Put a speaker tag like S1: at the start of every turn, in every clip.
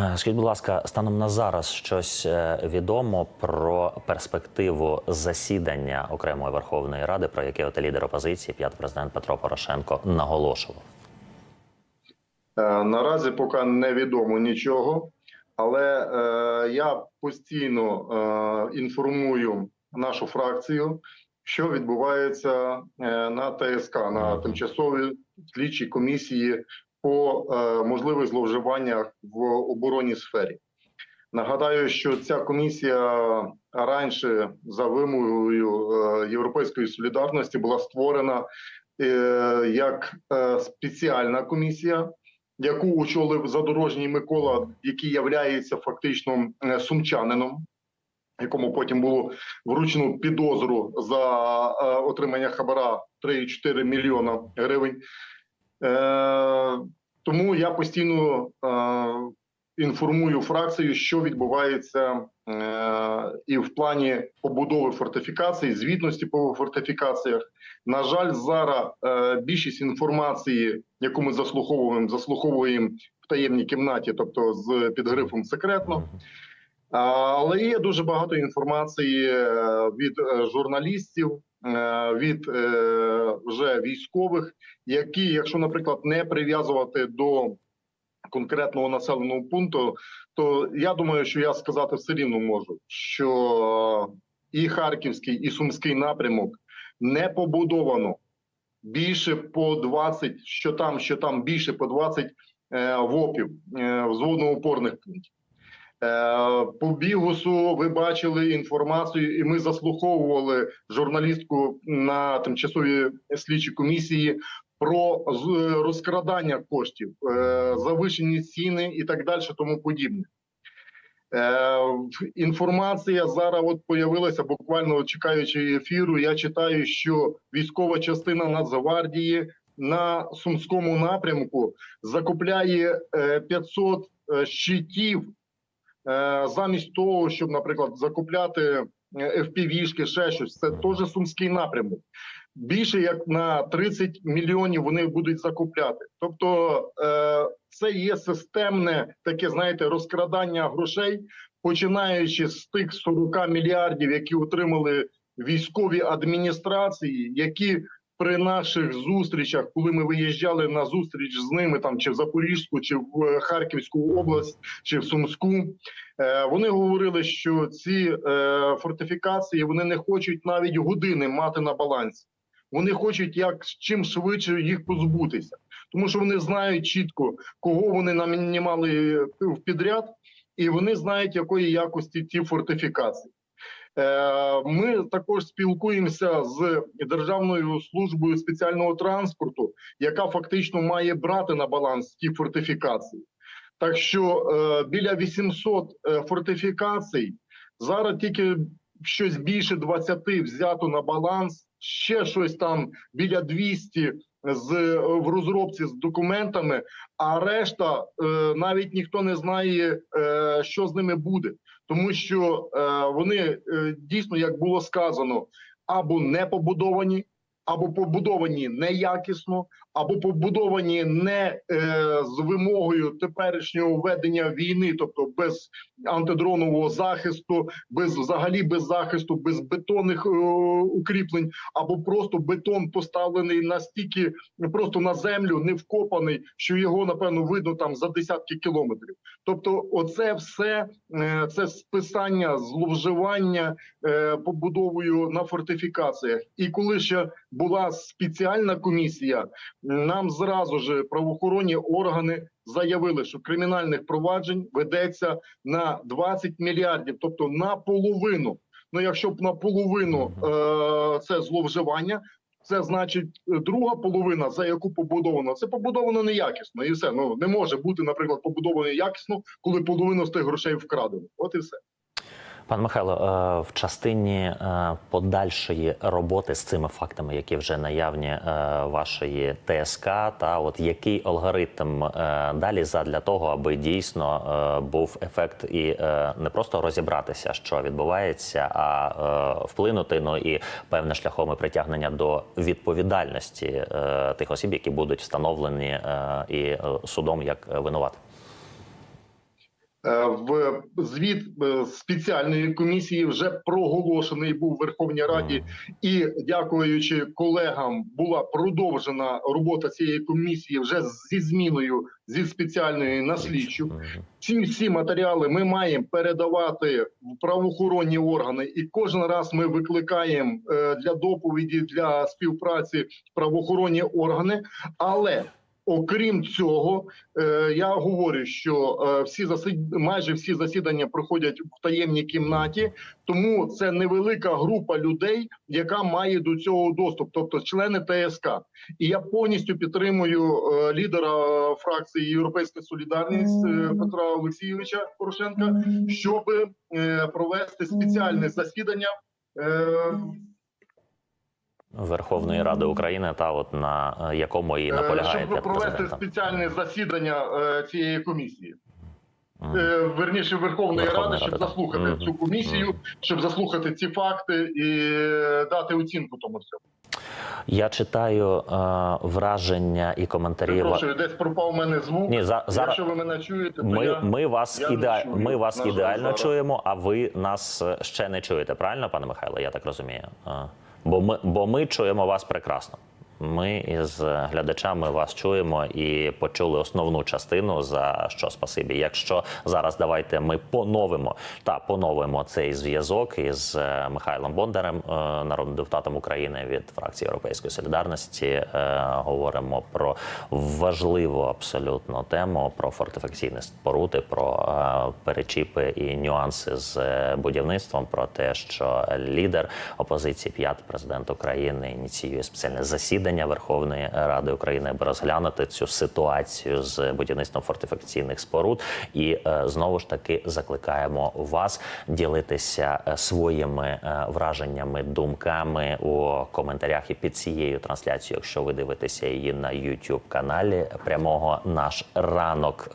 S1: Е, Скажіть, будь ласка, станом на зараз щось е, відомо про перспективу засідання окремої Верховної Ради, про яке от лідер опозиції, п'ятий президент Петро Порошенко, наголошував.
S2: Е, Наразі поки невідомо нічого, але е, я постійно е, інформую нашу фракцію, що відбувається на ТСК на тимчасовій слідчій комісії по е, можливих зловживаннях в оборонній сфері. Нагадаю, що ця комісія раніше за вимогою е, Європейської солідарності була створена е, як спеціальна комісія яку очолив задорожній Микола, який являється фактично сумчанином, якому потім було вручено підозру за отримання хабара 3,4 мільйона гривень. Е, тому я постійно е, інформую фракцію, що відбувається е, і в плані побудови фортифікацій, звітності по фортифікаціях. На жаль, зараз більшість інформації, яку ми заслуховуємо, заслуховуємо в таємній кімнаті, тобто з під грифом секретно. Але є дуже багато інформації від журналістів, від е, вже військових, які, якщо, наприклад, не прив'язувати до конкретного населеного пункту, то я думаю, що я сказати все рівно можу, що і Харківський, і Сумський напрямок не побудовано більше по 20, що там, що там більше по 20 е, ВОПів, е, взводно-опорних пунктів. Е, По Бігусу ви бачили інформацію, і ми заслуховували журналістку на тимчасовій слідчій комісії про розкрадання коштів, е, завищені ціни і так далі, тому подібне. Е, Інформація зараз от появилася буквально чекаючи ефіру. Я читаю, що військова частина Нацгвардії на сумському напрямку закупляє е, 500 е, щитів е, замість того, щоб, наприклад, закупляти е, FPV-шки, ще щось. Це теж сумський напрямок. Більше як на 30 мільйонів вони будуть закупляти. Тобто е, це є системне таке, знаєте, розкрадання грошей, починаючи з тих 40 мільярдів, які отримали військові адміністрації, які при наших зустрічах, коли ми виїжджали на зустріч з ними, там чи в Запорізьку, чи в е, Харківську область, чи в Сумську, е, вони говорили, що ці е, фортифікації вони не хочуть навіть години мати на балансі. Вони хочуть як чим швидше їх позбутися, тому що вони знають чітко, кого вони намінімали в підряд, і вони знають, якої якості ті фортифікації. Е, Ми також спілкуємося з Державною службою спеціального транспорту, яка фактично має брати на баланс ті фортифікації. Так що е, біля 800 е, фортифікацій зараз тільки щось більше 20 взято на баланс, ще щось там біля 200 з в розробці з документами. А решта е, навіть ніхто не знає, е, що з ними буде, тому що е, вони е, дійсно, як було сказано, або не побудовані, або побудовані неякісно, або побудовані не е, з вимогою теперішнього ведення війни, тобто без антидронового захисту, без взагалі без захисту, без бетонних е, укріплень, або просто бетон поставлений настільки просто на землю, не вкопаний, що його напевно видно там за десятки кілометрів. Тобто, оце все е, це списання, зловживання побудовою на фортифікаціях. І коли ще була спеціальна комісія, нам зразу ж правоохоронні органи заявили, що кримінальних проваджень ведеться на 20 мільярдів, тобто на половину. Ну, якщо б на половину е, це зловживання. Це значить е, друга половина, за яку побудовано, це побудовано неякісно, і все. Ну не може бути, наприклад, побудовано якісно, коли половину з тих грошей вкрадено. От і все.
S1: Пан Михайло, е, в частині е, подальшої роботи з цими фактами, які вже наявні е, вашої ТСК, та от який алгоритм далі задля того, аби дійсно був ефект і не просто розібратися, що відбувається, а вплинути ну і певне шляхом притягнення до відповідальності тих осіб, які будуть встановлені і судом як винувати.
S2: Е, В звіт е, спеціальної комісії вже проголошений був в Верховній Раді, і дякуючи колегам, була продовжена робота цієї комісії вже зі зміною зі спеціальної на слідчу. Ці всі матеріали ми маємо передавати в правоохоронні органи, і кожен раз ми викликаємо е, для доповіді для співпраці правоохоронні органи. Але окрім цього, е, я говорю, що е, всі засід... майже всі засідання проходять в таємній кімнаті, тому це невелика група людей, яка має до цього доступ, тобто члени ТСК. І я повністю підтримую е, лідера фракції Європейська Солідарність Петра Олексійовича Порошенка, щоб провести спеціальне засідання.
S1: Верховної Ради України, та от на е, якому і
S2: е,
S1: наполягає
S2: щоб провести
S1: президента.
S2: спеціальне засідання е, цієї комісії. Верніше Верховної Ради, щоб
S1: Ради, так.
S2: заслухати
S1: Мгм.
S2: цю комісію,
S1: Мгм.
S2: щоб заслухати ці факти і дати оцінку тому всьому.
S1: Я читаю е, враження і коментарі.
S2: Прошу, десь пропав у мене звук.
S1: Ні, за, зараз
S2: Якщо ви мене чуєте, то
S1: ми,
S2: я...
S1: ми вас
S2: я
S1: іде...
S2: чую,
S1: ми вас ідеально
S2: зараз.
S1: чуємо, а ви нас ще не чуєте. Правильно, пане Михайло? Я так розумію. Бо ми, бо ми чуємо вас прекрасно. Ми із глядачами вас чуємо і почули основну частину за що спасибі. Якщо зараз давайте ми поновимо та поновимо цей зв'язок із е, Михайлом Бондарем, е, народним депутатом України від фракції Європейської солідарності. Е, Говоримо про важливу абсолютно тему про фортифікаційні споруди, про е, перечіпи і нюанси з е, будівництвом. Про те, що лідер опозиції п'ятий президент України ініціює спеціальне засідання Верховної Ради України, аби розглянути цю ситуацію з будівництвом фортифікаційних споруд. І е, знову ж таки закликаємо вас ділитися е, своїми е, враженнями, думками у коментарях і під цією трансляцією, якщо ви дивитеся її на youtube каналі прямого наш ранок.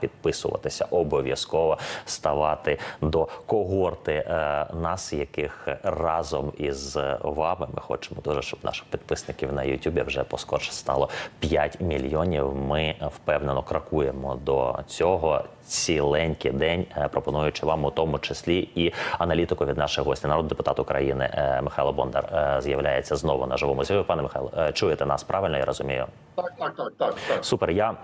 S1: Підписуватися обов'язково ставати до когорти нас, яких разом із вами ми хочемо дуже, щоб наших підписників на Ютубі вже поскорше стало 5 мільйонів. Ми впевнено крокуємо до цього ціленький день, е, пропонуючи вам у тому числі і аналітику від наших гостей. Народний депутат України е, Михайло Бондар е, з'являється знову на живому зв'язку. Пане Михайло, чуєте нас правильно? Я розумію.
S2: Так, так, так, так, так.
S1: Супер. Я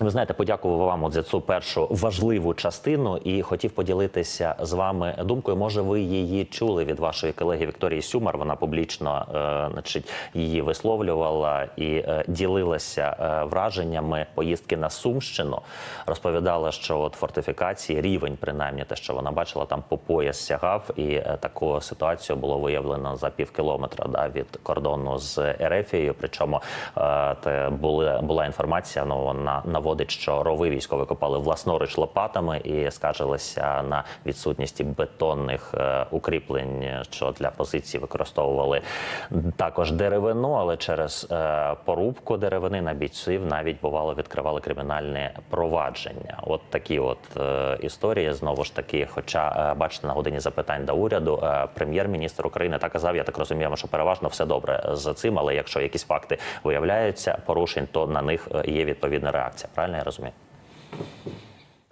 S1: ви знаєте, подякував вам от за цю першу важливу частину і хотів поділитися з вами думкою. Може, ви її чули від вашої колеги Вікторії Сюмар. Вона публічно, е, значить, її висловлювала і е, ділилася е, враженнями поїздки на Сумщину. Розповідала, що от фортифікації рівень, принаймні те, що вона бачила, там по пояс сягав, і е, таку ситуацію було виявлено за пів кілометра да, від кордону з Ерефією. Причому е, те були була інформація. Ну вона наводить, що рови військові копали власноруч лопатами і скаржилися на відсутність бетонних е, укріплень, що для позиції використовували також деревину, але через е, порубку деревини на бійців навіть бувало відкривали кримінальне провадження. От такі от е, історії знову ж таки. Хоча бачите, на годині запитань до уряду прем'єр-міністр України так казав. Я так розумію, що переважно все добре з цим. Але якщо якісь факти виявляються порушень, то на них є відповідна реакція. Правильно я розумію?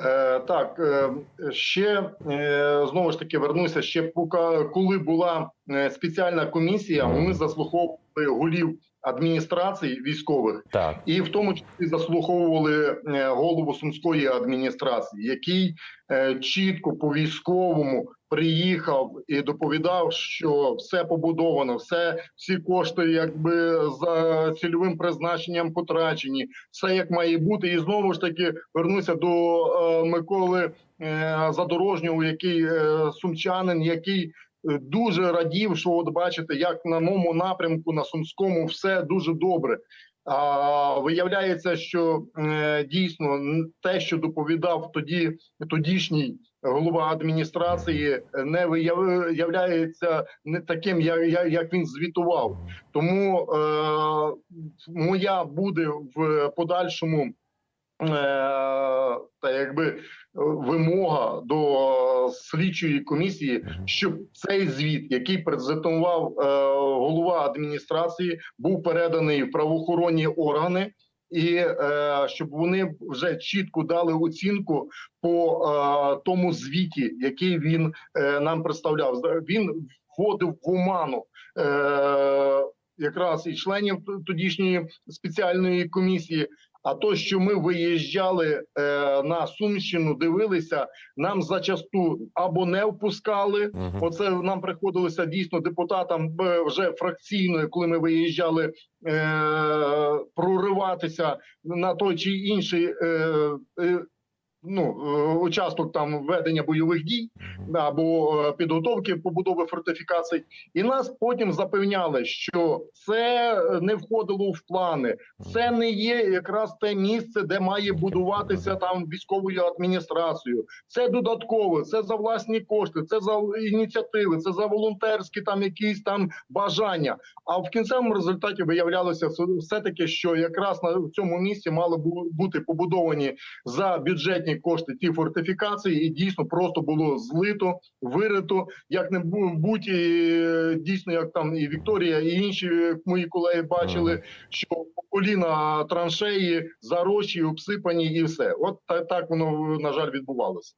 S2: Е, так, е, ще е, знову ж таки вернуся. Ще поки коли була е, спеціальна комісія, ми заслуховували голів адміністрацій військових,
S1: Так.
S2: і в тому числі заслуховували е, голову сумської адміністрації, який е, чітко по військовому приїхав і доповідав, що все побудовано, все всі кошти, якби за цільовим призначенням потрачені, все як має бути. І знову ж таки вернуся до е, Миколи е, Задорожнього, який е, сумчанин, який дуже радів, що от бачите, як на моєму напрямку на сумському все дуже добре. А виявляється, що е, дійсно те, що доповідав тоді тодішній голова адміністрації, е, не виявляється не таким, як- як він звітував. Тому е, моя буде в подальшому. Е, та якби е, вимога до слідчої комісії, щоб цей звіт, який презентував е, голова адміністрації, був переданий в правоохоронні органи і е, щоб вони вже чітко дали оцінку по е, тому звіті, який він е, нам представляв. Він вводив в оману. Е, Якраз і членів тодішньої спеціальної комісії. А то, що ми виїжджали е, на Сумщину, дивилися, нам зачасту або не впускали.
S1: Мгм.
S2: Оце нам приходилося дійсно депутатам е, вже фракційної, коли ми виїжджали е, прориватися на той чи інший. Е, е, Ну, е, участок там ведення бойових дій або е, підготовки побудови фортифікацій, і нас потім запевняли, що це не входило в плани. Це не є якраз те місце, де має будуватися там військовою адміністрацією. Це додатково, це за власні кошти, це за ініціативи, це за волонтерські там якісь там бажання. А в кінцевому результаті виявлялося все таки, що якраз на цьому місці мали бути побудовані за бюджетні кошти ті фортифікації, і дійсно просто було злито, вирито, як не бу- будь дійсно, як там і Вікторія, і інші мої колеги бачили, що коліна траншеї зарощі, обсипані, і все. От так воно на жаль відбувалося.